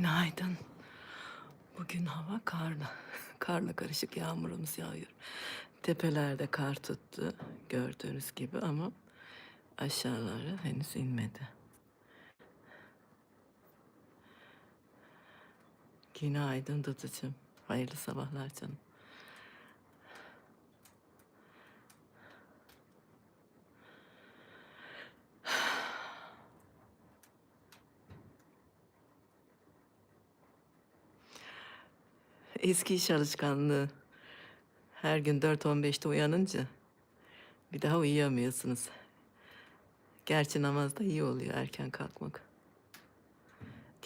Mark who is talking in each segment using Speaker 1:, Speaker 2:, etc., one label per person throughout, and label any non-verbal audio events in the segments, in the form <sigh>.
Speaker 1: Günaydın. Bugün hava karlı. <laughs> Karla karışık yağmurumuz yağıyor. Tepelerde kar tuttu gördüğünüz gibi ama aşağılara henüz inmedi. Günaydın Duducuğum. Hayırlı sabahlar canım. Eski iş alışkanlığı. Her gün 4.15'te uyanınca bir daha uyuyamıyorsunuz. Gerçi namazda iyi oluyor erken kalkmak.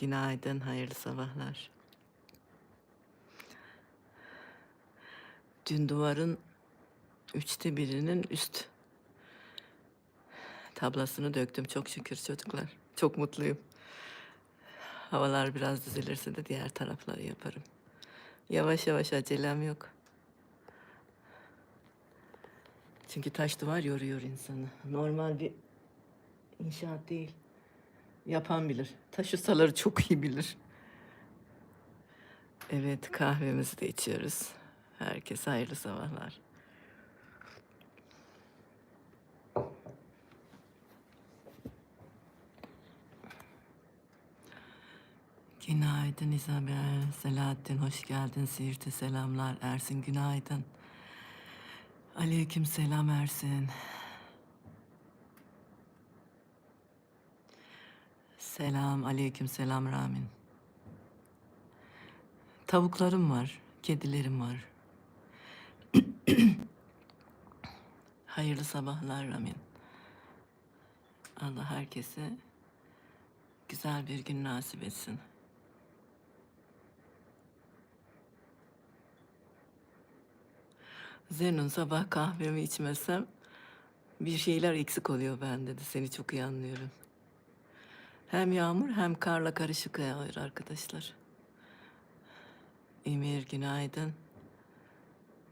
Speaker 1: Günaydın, hayırlı sabahlar. Dün duvarın üçte birinin üst tablasını döktüm çok şükür çocuklar. Çok mutluyum. Havalar biraz düzelirse de diğer tarafları yaparım. Yavaş yavaş acelem yok. Çünkü taş duvar yoruyor insanı. Normal bir inşaat değil. Yapan bilir. Taş ustaları çok iyi bilir. Evet kahvemizi de içiyoruz. Herkese hayırlı sabahlar. Günaydın İzabel. Selahattin hoş geldin. Siirt'e selamlar. Ersin günaydın. Aleyküm selam Ersin. Selam, aleyküm selam Ramin. Tavuklarım var, kedilerim var. <clears throat> Hayırlı sabahlar Ramin. Allah herkese güzel bir gün nasip etsin. Zenon sabah kahvemi içmesem bir şeyler eksik oluyor bende de. Seni çok iyi anlıyorum. Hem yağmur hem karla karışık yağıyor arkadaşlar. Emir günaydın.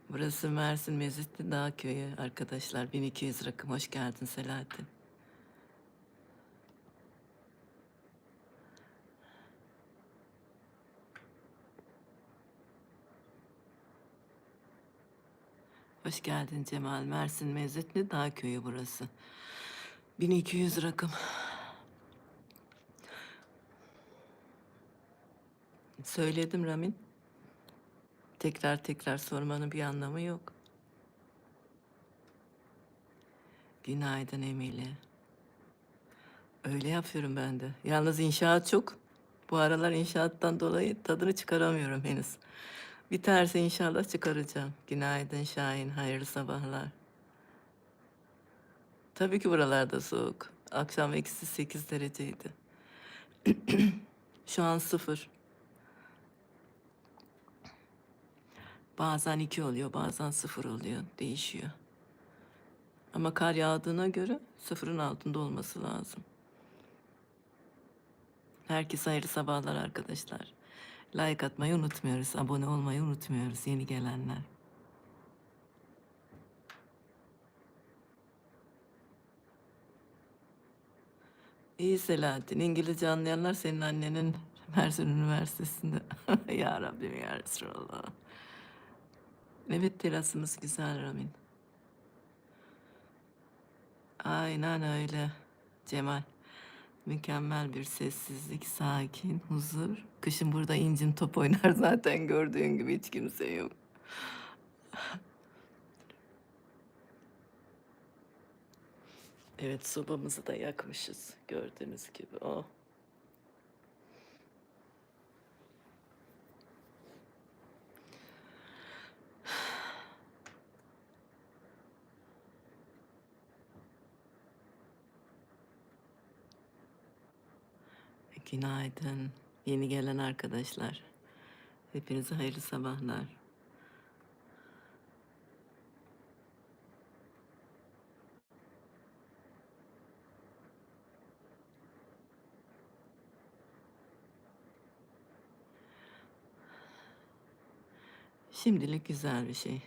Speaker 1: Burası Mersin Mezitli Dağ Köyü arkadaşlar. 1200 rakım. Hoş geldin Selahattin. Hoş geldin Cemal. Mersin Mezitli Dağ Köyü burası. 1200 rakım. Söyledim Ramin. Tekrar tekrar sormanın bir anlamı yok. Günaydın Emine. Öyle yapıyorum ben de. Yalnız inşaat çok. Bu aralar inşaattan dolayı tadını çıkaramıyorum henüz. Biterse inşallah çıkaracağım. Günaydın Şahin, hayırlı sabahlar. Tabii ki buralarda soğuk. Akşam eksi 8 dereceydi. <clears throat> Şu an sıfır. Bazen iki oluyor, bazen sıfır oluyor. Değişiyor. Ama kar yağdığına göre sıfırın altında olması lazım. Herkese hayırlı sabahlar arkadaşlar. Like atmayı unutmuyoruz, abone olmayı unutmuyoruz yeni gelenler. İyi Selahattin. İngilizce anlayanlar senin annenin Mersin Üniversitesi'nde. <laughs> ya Rabbim ya Resulallah. Evet terasımız güzel Ramin. Aynen öyle Cemal. Mükemmel bir sessizlik, sakin, huzur. Kışın burada incin top oynar zaten gördüğün gibi hiç kimse yok. Evet sobamızı da yakmışız gördüğünüz gibi. Oh. Günaydın. Yeni gelen arkadaşlar. Hepinize hayırlı sabahlar. Şimdilik güzel bir şey.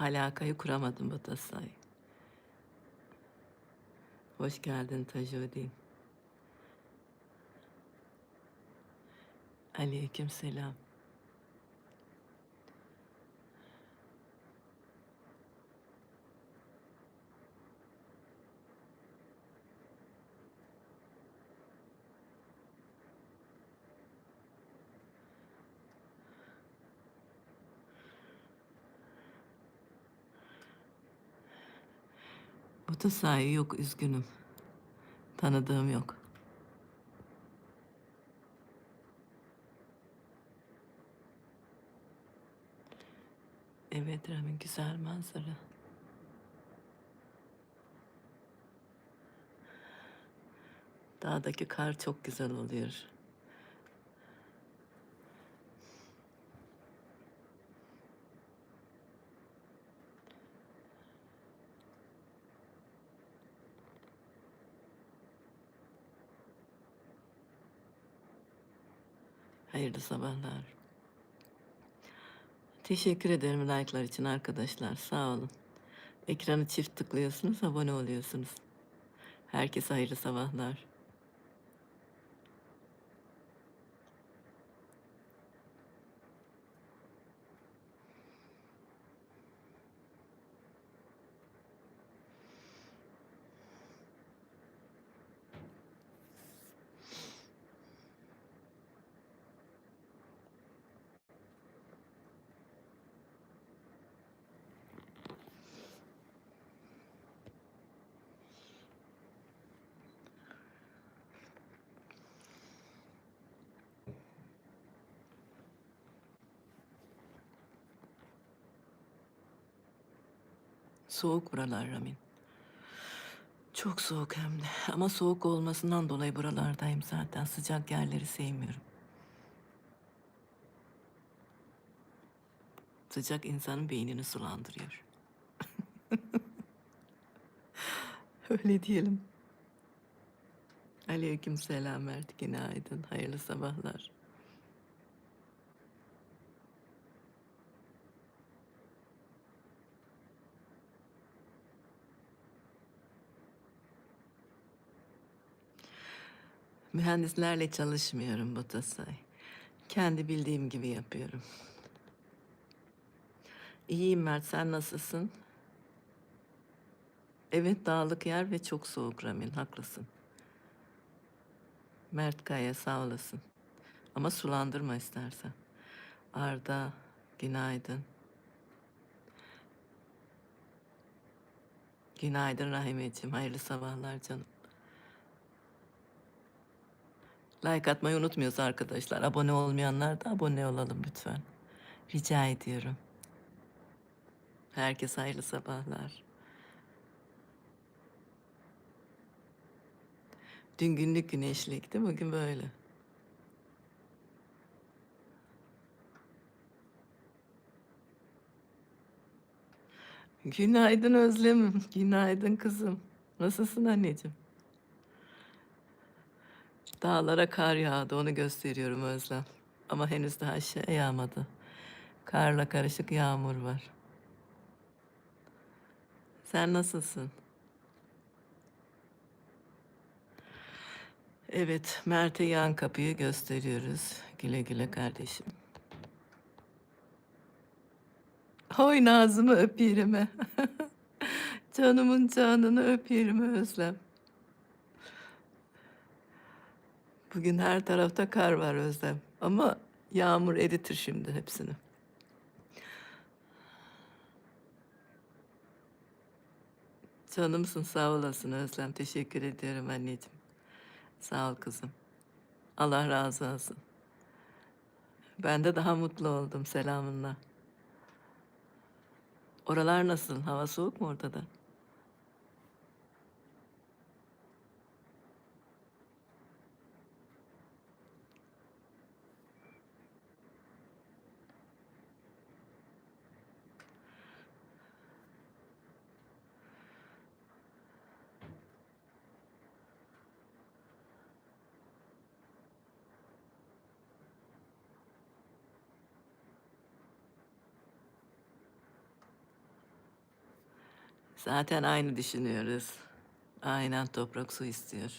Speaker 1: alakayı kuramadım Batasay. Hoş geldin Tajuddin. Aleyküm selam. Da sahi yok üzgünüm. Tanıdığım yok. Evet Ramin güzel manzara. Dağdaki kar çok güzel oluyor. Hayırlı sabahlar. Teşekkür ederim like'lar için arkadaşlar. Sağ olun. Ekranı çift tıklıyorsunuz, abone oluyorsunuz. Herkese hayırlı sabahlar. Soğuk buralar Ramin. Çok soğuk hem de. Ama soğuk olmasından dolayı buralardayım zaten. Sıcak yerleri sevmiyorum. Sıcak insanın beynini sulandırıyor. <laughs> Öyle diyelim. Aleyküm selam Mert. Günaydın. Hayırlı sabahlar. Mühendislerle çalışmıyorum Batasay. Kendi bildiğim gibi yapıyorum. İyiyim Mert, sen nasılsın? Evet, dağlık yer ve çok soğuk Ramin, haklısın. Mert Kaya, sağ olasın. Ama sulandırma istersen. Arda, günaydın. Günaydın Rahimeciğim, hayırlı sabahlar canım. Like atmayı unutmuyoruz arkadaşlar. Abone olmayanlar da abone olalım lütfen. Rica ediyorum. Herkese hayırlı sabahlar. Dün günlük güneşlikti, bugün böyle. Günaydın Özlem'im, günaydın kızım. Nasılsın anneciğim? Dağlara kar yağdı, onu gösteriyorum Özlem. Ama henüz daha aşağı yağmadı. Karla karışık yağmur var. Sen nasılsın? Evet, Mert'e yan kapıyı gösteriyoruz. Güle güle kardeşim. Hoy Nazım'ı öp yerime. <laughs> Canımın canını öp yerime Özlem. Bugün her tarafta kar var Özlem. Ama yağmur eritir şimdi hepsini. Canımsın sağ olasın Özlem. Teşekkür ediyorum anneciğim. Sağ ol kızım. Allah razı olsun. Ben de daha mutlu oldum selamınla. Oralar nasıl? Hava soğuk mu orada da? Zaten aynı düşünüyoruz. Aynen toprak su istiyor.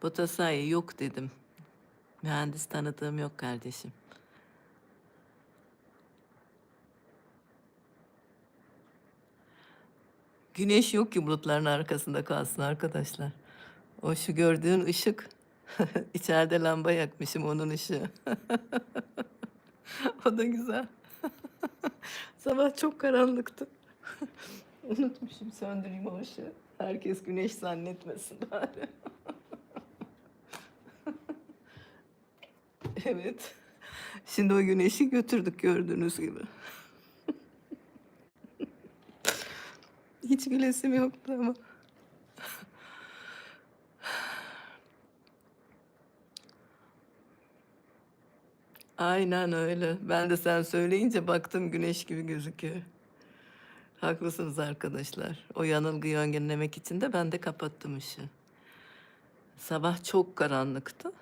Speaker 1: Potasay yok dedim. Mühendis tanıdığım yok kardeşim. Güneş yok ki bulutların arkasında kalsın arkadaşlar. O şu gördüğün ışık. <laughs> İçeride lamba yakmışım onun ışığı. <laughs> o da güzel. <laughs> Sabah çok karanlıktı. <laughs> Unutmuşum söndüreyim o ışığı. Herkes güneş zannetmesin bari. <laughs> evet. Şimdi o güneşi götürdük gördüğünüz gibi. Hiç gülesim yoktu ama. Aynen öyle. Ben de sen söyleyince baktım güneş gibi gözüküyor. Haklısınız arkadaşlar. O yanılgıyı önlemek için de ben de kapattım ışığı. Sabah çok karanlıktı.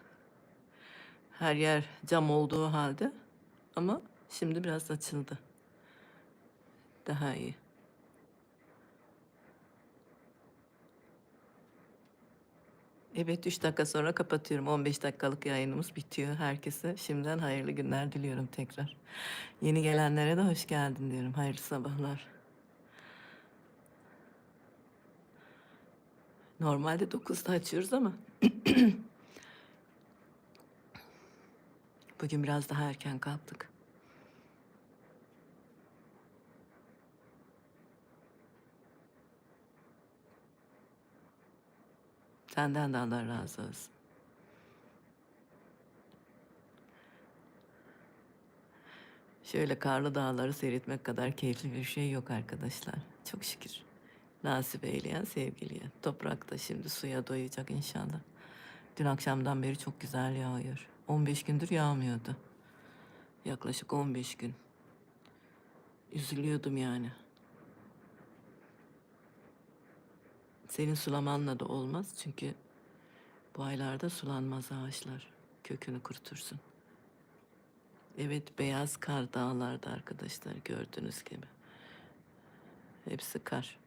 Speaker 1: Her yer cam olduğu halde. Ama şimdi biraz açıldı. Daha iyi. Evet 3 dakika sonra kapatıyorum. 15 dakikalık yayınımız bitiyor. Herkese şimdiden hayırlı günler diliyorum tekrar. Yeni gelenlere de hoş geldin diyorum. Hayırlı sabahlar. Normalde 9'da açıyoruz ama <clears throat> bugün biraz daha erken kalktık. Senden de Allah razı olsun. Şöyle karlı dağları seyretmek kadar keyifli bir şey yok arkadaşlar. Çok şükür. Nasip eyleyen sevgiliye. Toprak da şimdi suya doyacak inşallah. Dün akşamdan beri çok güzel yağıyor. 15 gündür yağmıyordu. Yaklaşık 15 gün. Üzülüyordum yani. Senin sulamanla da olmaz çünkü bu aylarda sulanmaz ağaçlar. Kökünü kurutursun. Evet beyaz kar dağlarda arkadaşlar gördüğünüz gibi. Hepsi kar.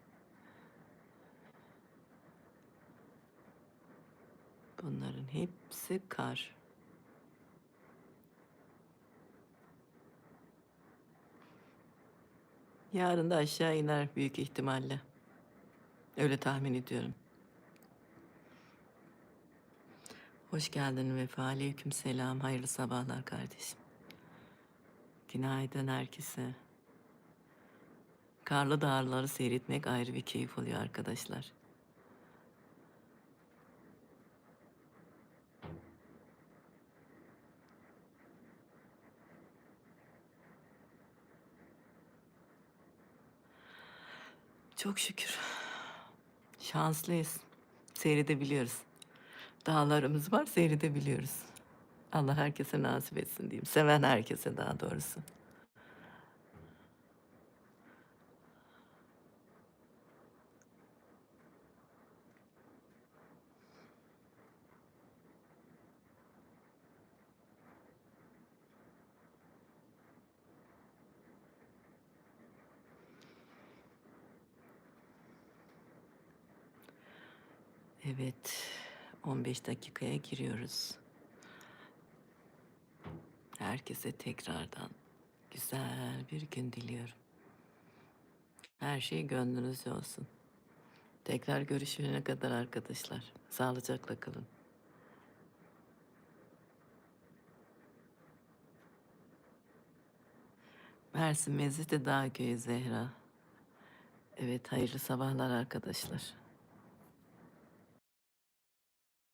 Speaker 1: Bunların hepsi kar. Yarın da aşağı iner büyük ihtimalle. Öyle tahmin ediyorum. Hoş geldin Vefa. Aleyküm selam. Hayırlı sabahlar kardeşim. Günaydın herkese. Karlı dağları seyretmek ayrı bir keyif oluyor arkadaşlar. Çok şükür. Şanslıyız. Seyredebiliyoruz. Dağlarımız var, seyredebiliyoruz. Allah herkese nasip etsin diyeyim. Seven herkese daha doğrusu. Evet, 15 dakikaya giriyoruz. Herkese tekrardan güzel bir gün diliyorum. Her şey gönlünüzce olsun. Tekrar görüşene kadar arkadaşlar. Sağlıcakla kalın. Mersin Mezit Dağ Köyü Zehra. Evet hayırlı sabahlar arkadaşlar.